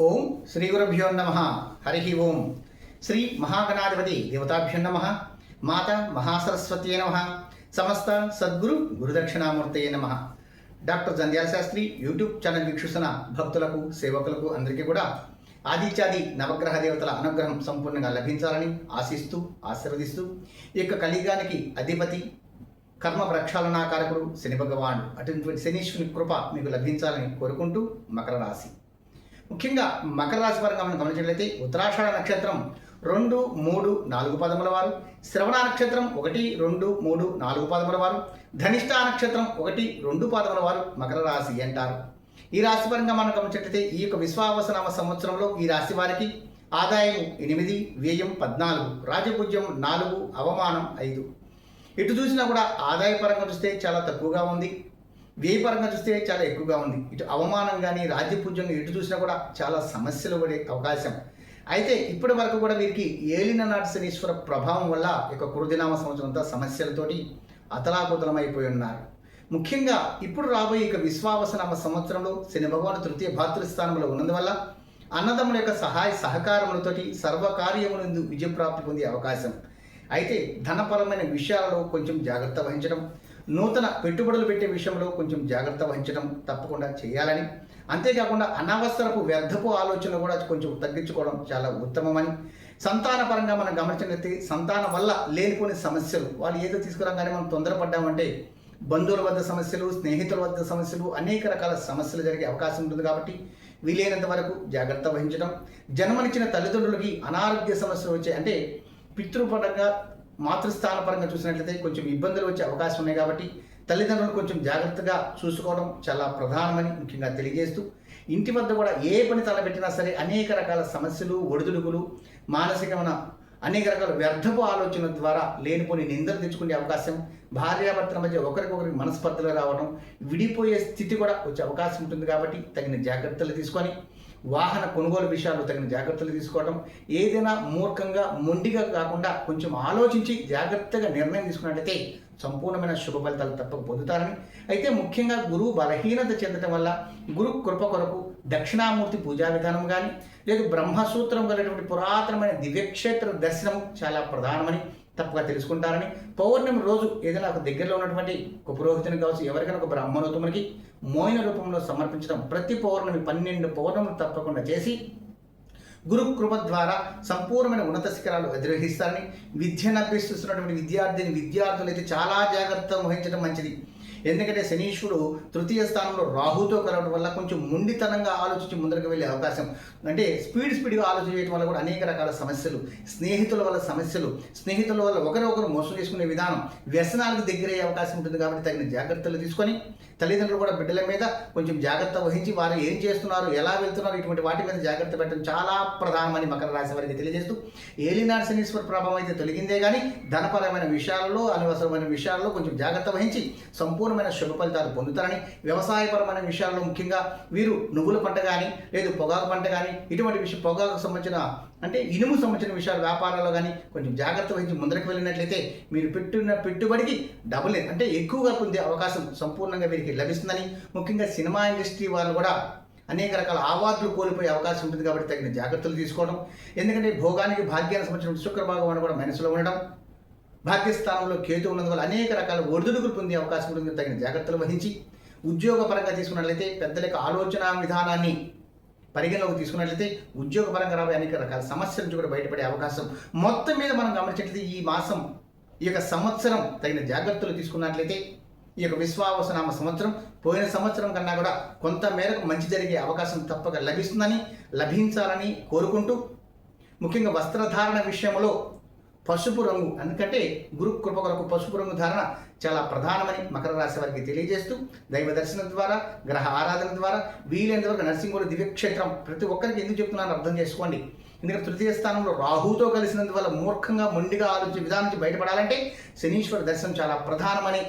ఓం శ్రీ గురుభ్యో నమ. హరి ఓం. శ్రీ మహాగణాధిపతి దేవతాభ్యో నమ. మాత మహాసరస్వతి నమ. సమస్త సద్గురు గురుదక్షిణామూర్తయే నమ. Doctor Jandhyala Sastri YouTube channel వీక్షిస్తున్న భక్తులకు సేవకులకు అందరికీ కూడా ఆదిత్యాది నవగ్రహ దేవతల అనుగ్రహం సంపూర్ణంగా లభించాలని ఆశిస్తూ ఆశీర్వదిస్తూ ఈ యొక్క కలియుగానికి అధిపతి కర్మ ప్రక్షాళనాకారకుడు శని భగవానుడు. అటువంటి శనీశ్వరుని కృప మీకు లభించాలని కోరుకుంటూ మకర రాశి. ముఖ్యంగా మకర రాశి పరంగా మనం గమనించినట్లయితే ఉత్తరాషాఢ నక్షత్రం రెండు మూడు నాలుగు పదముల వారు. శ్రవణ నక్షత్రం ఒకటి రెండు మూడు నాలుగు పదముల వారు. ధనిష్ట నక్షత్రం ఒకటి రెండు పదముల వారు మకర రాశి అంటారు. ఈ రాశి పరంగా మనం గమనించినట్లయితే ఈ యొక్క విశ్వావసనామ సంవత్సరంలో ఈ రాశి వారికి ఆదాయం ఎనిమిది వ్యయం పద్నాలుగు రాజపూజ్యం నాలుగు అవమానం ఐదు. ఇటు చూసినా కూడా ఆదాయ పరంగా చూస్తే చాలా తక్కువగా ఉంది. వ్యయ పరంగా చూస్తే చాలా ఎక్కువగా ఉంది. ఇటు అవమానం కానీ రాజ్యపూజ్యం ఎటు చూసినా కూడా చాలా సమస్యలు పడే అవకాశం. అయితే ఇప్పటి వరకు కూడా వీరికి ఏలిన నాటి శనీశ్వర ప్రభావం వల్ల ఇక కురుదినామ సంవత్సరం అంతా సమస్యలతోటి అతలాకుతలమైపోయి ఉన్నారు. ముఖ్యంగా ఇప్పుడు రాబోయే ఇక విశ్వావసనామ సంవత్సరంలో శని భగవాను తృతీయ భాతృస్థానంలో ఉన్నందువల్ల అన్నదమ్ముల యొక్క సహాయ సహకారములతోటి సర్వకార్యములందు విజయప్రాప్తి పొందే అవకాశం. అయితే ధనపరమైన విషయాలలో కొంచెం జాగ్రత్త వహించడం నూతన పెట్టుబడులు పెట్టే విషయంలో కొంచెం జాగ్రత్త వహించడం తప్పకుండా చేయాలని. అంతేకాకుండా అనవసరపు వ్యర్థపు ఆలోచన కూడా కొంచెం తగ్గించుకోవడం చాలా ఉత్తమమని. సంతాన పరంగా మనం గమనించినట్లయితే సంతానం వల్ల లేనిపోని సమస్యలు వాళ్ళు ఏదో తీసుకురాగానే మనం తొందరపడ్డామంటే బంధువుల వద్ద సమస్యలు స్నేహితుల వద్ద సమస్యలు అనేక రకాల సమస్యలు జరిగే అవకాశం ఉంటుంది కాబట్టి వీలైనంత వరకు జాగ్రత్త వహించడం. జన్మనిచ్చిన తల్లిదండ్రులకి అనారోగ్య సమస్యలు వచ్చాయి అంటే పితృపరంగా మాతృస్థాన పరంగా చూసినట్లయితే కొంచెం ఇబ్బందులు వచ్చే అవకాశం ఉన్నాయి కాబట్టి తల్లిదండ్రులు కొంచెం జాగ్రత్తగా చూసుకోవడం చాలా ప్రధానమని ముఖ్యంగా తెలియజేస్తూ ఇంటి వద్ద కూడా ఏ పని తలపెట్టినా సరే అనేక రకాల సమస్యలు ఒడిదుడుకులు మానసికమైన అనేక రకాల వ్యర్థపు ఆలోచనల ద్వారా లేనిపోని నిందలు తెచ్చుకునే అవకాశం భార్యాభర్తల మధ్య ఒకరికొకరికి మనస్పర్ధలు రావడం విడిపోయే స్థితి కూడా వచ్చే అవకాశం ఉంటుంది కాబట్టి తగిన జాగ్రత్తలు తీసుకొని వాహన కొనుగోలు విషయాల్లో తగిన జాగ్రత్తలు తీసుకోవడం ఏదైనా మూర్ఖంగా మొండిగా కాకుండా కొంచెం ఆలోచించి జాగ్రత్తగా నిర్ణయం తీసుకున్నట్లయితే సంపూర్ణమైన శుభ ఫలితాలు తప్పక పొందుతారని. అయితే ముఖ్యంగా గురువు బలహీనత చెందటం వల్ల గురు కృప కొరకు దక్షిణామూర్తి పూజా విధానం కానీ లేదు బ్రహ్మసూత్రం కలిగినటువంటి పురాతనమైన దివ్యక్షేత్ర దర్శనం చాలా ప్రధానమని తప్పగా తెలుసుకుంటారని పౌర్ణమి రోజు ఏదైనా ఒక దగ్గరలో ఉన్నటువంటి ఒక పురోహితుని కావచ్చు ఎవరికైనా ఒక బ్రహ్మణోత్తమునికి మోయిన రూపంలో సమర్పించడం ప్రతి పౌర్ణమి పన్నెండు పౌర్ణములు తప్పకుండా చేసి గురు కృప ద్వారా సంపూర్ణమైన ఉన్నత శిఖరాలు అధిరోహిస్తారని విద్యను అభ్యసిస్తున్నటువంటి విద్యార్థిని విద్యార్థులు అయితే చాలా జాగ్రత్త వహించడం మంచిది. ఎందుకంటే శనీశ్వరుడు తృతీయ స్థానంలో రాహుతో కలవడం వల్ల కొంచెం ముండితనంగా ఆలోచించి ముందరకు వెళ్ళే అవకాశం. అంటే స్పీడ్ స్పీడ్గా ఆలోచన చేయడం వల్ల కూడా అనేక రకాల సమస్యలు. స్నేహితుల వల్ల సమస్యలు. స్నేహితుల వల్ల ఒకరొకరు మోసం చేసుకునే విధానం వ్యసనాలకు దగ్గరయ్యే అవకాశం ఉంటుంది కాబట్టి తగిన జాగ్రత్తలు తీసుకొని తల్లిదండ్రులు కూడా బిడ్డల మీద కొంచెం జాగ్రత్త వహించి వారు ఏం చేస్తున్నారు ఎలా వెళ్తున్నారు ఇటువంటి వాటి మీద జాగ్రత్త పెట్టడం చాలా ప్రధానమని మకర రాశి వారికి తెలియజేస్తూ ఏలినాడు శనీశ్వర ప్రభావం అయితే తొలగిందే కానీ ధనపరమైన విషయాలలో అనవసరమైన విషయాల్లో కొంచెం జాగ్రత్త వహించి సంపూర్ణ సంపూర్ణమైన శుభ ఫలితాలు పొందుతారని వ్యవసాయపరమైన విషయాల్లో ముఖ్యంగా వీరు నువ్వుల పంట కానీ లేదు పొగాకు పంట కానీ ఇటువంటి విషయం పొగాకు సంబంధించిన అంటే ఇనుము సంబంధించిన విషయాలు వ్యాపారాల్లో కానీ కొంచెం జాగ్రత్త వహించి ముందరకు వెళ్ళినట్లయితే మీరు పెట్టిన పెట్టుబడికి డబుల్ అంటే ఎక్కువగా పొందే అవకాశం సంపూర్ణంగా వీరికి లభిస్తుందని ముఖ్యంగా సినిమా ఇండస్ట్రీ వాళ్ళు కూడా అనేక రకాల అవార్డులు కోల్పోయే అవకాశం ఉంటుంది కాబట్టి తగిన జాగ్రత్తలు తీసుకోవడం. ఎందుకంటే భోగానికి భాగ్యానికి సంబంధించిన శుక్రభాగం అని కూడా మనసులో ఉండడం భాగ్యస్థానంలో కేతు ఉన్నందువల్ల అనేక రకాల ఒడిదుడుకులు పొందే అవకాశం ఉంటుంది తగిన జాగ్రత్తలు వహించి ఉద్యోగపరంగా తీసుకున్నట్లయితే పెద్దల యొక్క ఆలోచన విధానాన్ని పరిగణలోకి తీసుకున్నట్లయితే ఉద్యోగపరంగా రాబోయే అనేక రకాల సమస్యల నుంచి కూడా బయటపడే అవకాశం. మొత్తం మీద మనం గమనించినట్లయితే ఈ మాసం ఈ యొక్క సంవత్సరం తగిన జాగ్రత్తలు తీసుకున్నట్లయితే ఈ యొక్క విశ్వావసనామ సంవత్సరం పోయిన సంవత్సరం కన్నా కూడా కొంత మేరకు మంచి జరిగే అవకాశం తప్పక లభిస్తుందని లభించాలని కోరుకుంటూ ముఖ్యంగా వస్త్రధారణ విషయంలో పసుపు రంగు ఎందుకంటే గురు కృప కొరకు పసుపు రంగు ధారణ చాలా ప్రధానమని మకర రాశి వారికి తెలియజేస్తూ దైవ దర్శనం ద్వారా గ్రహ ఆరాధన ద్వారా వీలైనంత వరకు నరసింహుడు దివ్యక్షేత్రం ప్రతి ఒక్కరికి ఎందుకు చెప్తున్నాను అర్థం చేసుకోండి. ఎందుకంటే తృతీయ స్థానంలో రాహుతో కలిసినందువల్ల మూర్ఖంగా మొండిగా ఆలోచించే విధానం నుంచి బయటపడాలంటే శనీశ్వర దర్శనం చాలా ప్రధానమని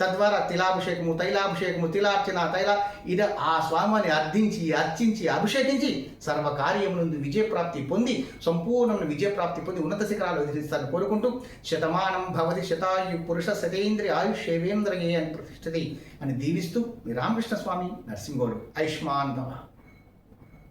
తద్వారా తిలాభిషేకము తైలాభిషేకము తిలార్చన తైల ఇద ఆ స్వామిని అర్థించి అర్చించి అభిషేకించి సర్వకార్యమునందు విజయప్రాప్తి పొంది సంపూర్ణమైన విజయప్రాప్తి పొంది ఉన్నత శిఖరాలు ఎదిరిస్తారని కోరుకుంటూ శతమానం భవతి శతాయు పురుష శతేంద్రియ ఆయుష్యేవేంద్రయే అని ప్రతిష్టతి అని దీవిస్తూ మీ రామకృష్ణ స్వామి నరసింహోడు. ఐష్మాన్ భవ.